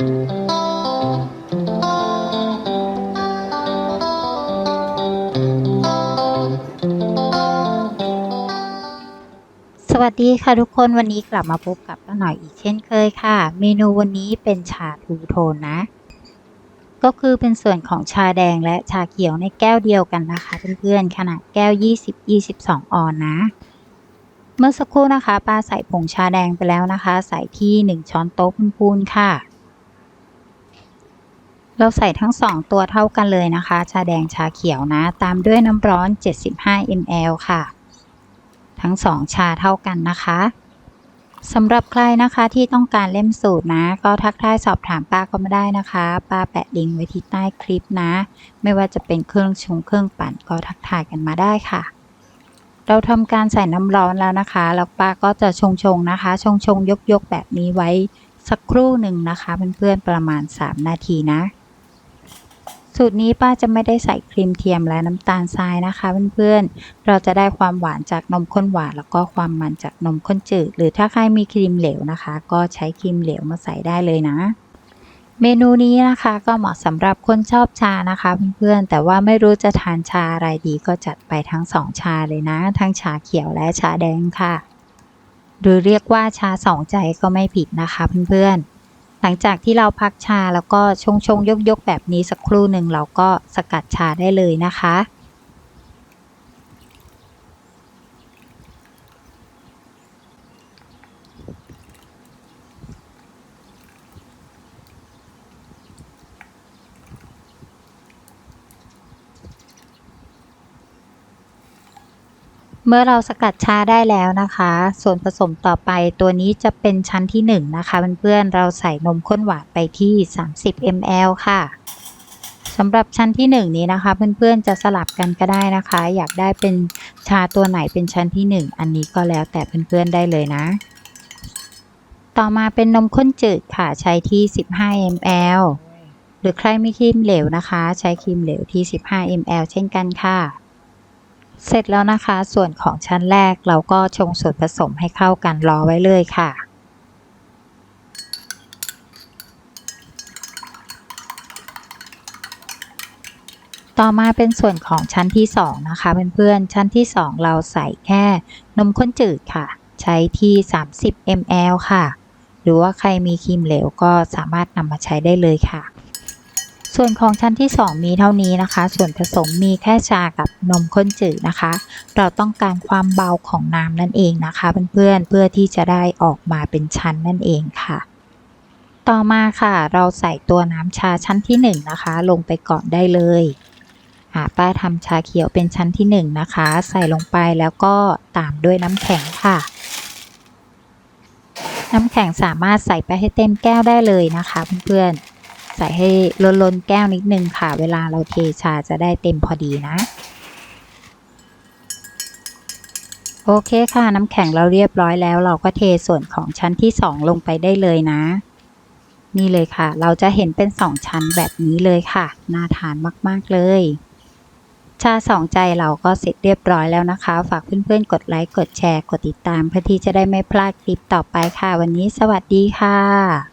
สวัสดีค่ะทุกคนวันนี้กลับมาพบกับป้าหน่อยอีกเช่นเคยค่ะ เมนูวันนี้เป็นชาทูโทนนะ ก็คือเป็นส่วนของชาแดงและชาเขียวในแก้วเดียวกันนะคะเพื่อนๆขนาดแก้ว 20-22 ออนนะ เมื่อสักครู่นะคะป้าใส่ผงชาแดงไปแล้วนะคะ ใส่ที่ 1 ช้อนโต๊ะพูนๆค่ะ เราใส่ทั้ง 2 ตัวเท่ากันเลยนะคะ ชาแดงชาเขียวนะ ตามด้วยน้ำร้อน 75 ml ค่ะ ทั้งสองชาเท่ากันนะคะสำหรับใครนะคะที่ต้องการเล่มสูตรนะ ก็ทักทายสอบถามป้าก็มาได้นะคะ ป้าแปะลิงก์ไว้ที่ใต้คลิปนะ ไม่ว่าจะเป็นเครื่องชงเครื่องปั่นก็ทักทายกันมาได้ค่ะ เราทำการใส่น้ำร้อนแล้วนะคะแล้วป้าก็จะชงชงนะคะ ชงชงยกยกแบบนี้ไว้สักครู่หนึ่งนะคะเพื่อนๆประมาณ 3 นาทีนะ สูตรนี้ป้าจะไม่ได้ใส่ครีมเทียมและน้ำตาลทรายนะคะเพื่อนๆ เราจะได้ความหวานจากนมข้นหวาน แล้วก็ความมันจากนมข้นจืด หรือถ้าใครมีครีมเหลวนะคะ ก็ใช้ครีมเหลวมาใส่ได้เลยนะ เมนูนี้นะคะก็เหมาะสำหรับคนชอบชานะคะเพื่อนๆ แต่ว่าไม่รู้จะทานชาอะไรดีก็จัดไปทั้งสองชาเลยนะ ทั้งชาเขียวและชาแดงค่ะ หรือเรียกว่าชาสองใจก็ไม่ผิดนะคะเพื่อนๆ หลังจากที่เราพักชาแล้วก็ชงชงยกยกแบบนี้สักครู่หนึ่งเราก็สกัดชาได้เลยนะคะ เมื่อเราสกัดชาได้แล้วนะคะ ส่วนผสมต่อไปตัวนี้จะเป็นชั้นที่1นงนะคะเพื่อนๆเราใส่นมข้นหวานไปที่ 30 ml ค่ะสำหรับชั้นที่ 1 นี้นะคะ เพื่อนๆจะสลับกันก็ได้นะคะ อยากได้เป็นชาตัวไหนเป็นชั้นที่ 1 อันนี้ก็แล้วแต่เพื่อนๆได้เลยนะ ต่อมาเป็นนมข้นจืดค่ะใช้ที่ 15 ml หรือใครไม่ครีมเหลวนะคะ ใช้ครีมเหลวที่ 15 ml เช่นกันค่ะ เสร็จแล้วนะคะ ส่วนของชั้นแรกเราก็ชงส่วนผสมให้เข้ากันรอไว้เลยค่ะต่อมาเป็นส่วนของชั้นที่ 2 นะคะเพื่อนๆ ชั้นที่ 2 เราใส่แค่นมข้นจืดค่ะ ใช้ที่ 30 ml ค่ะ หรือว่าใครมีครีมเหลวก็สามารถนำมาใช้ได้เลยค่ะ ส่วนของชั้นที่ 2 มีเท่านี้นะคะ ส่วนผสมมีแค่ชากับนมข้นจืดนะคะ เราต้องการความเบาของน้ำนั่นเองนะคะเพื่อนๆเพื่อที่จะได้ออกมาเป็นชั้นนั่นเองค่ะ ต่อมาค่ะ เราใส่ตัวน้ำชาชั้นที่ 1 นะคะ ลงไปก่อนได้เลยป้าทำชาเขียวเป็นชั้นที่ 1 นะคะ ใส่ลงไปแล้วก็ตามด้วยน้ำแข็งค่ะ น้ำแข็งสามารถใส่ไปให้เต็มแก้วได้เลยนะคะเพื่อนๆ ใส่ให้ล้นๆแก้วนิดนึงค่ะ เวลาเราเทชาจะได้เต็มพอดีนะ โอเคค่ะน้ำแข็งเราเรียบร้อยแล้ว เราก็เทส่วนของชั้นที่ 2 ลงไปได้เลยนะ นี่เลยค่ะ เราจะเห็นเป็น 2 ชั้นแบบนี้เลยค่ะ น่าทานมาก ๆ เลยชาสองใจเราก็เสร็จเรียบร้อยแล้วนะคะ ฝากเพื่อนๆ กดไลค์ กดแชร์ กดติดตาม เพื่อที่จะได้ไม่พลาดคลิปต่อไปค่ะ วันนี้สวัสดีค่ะ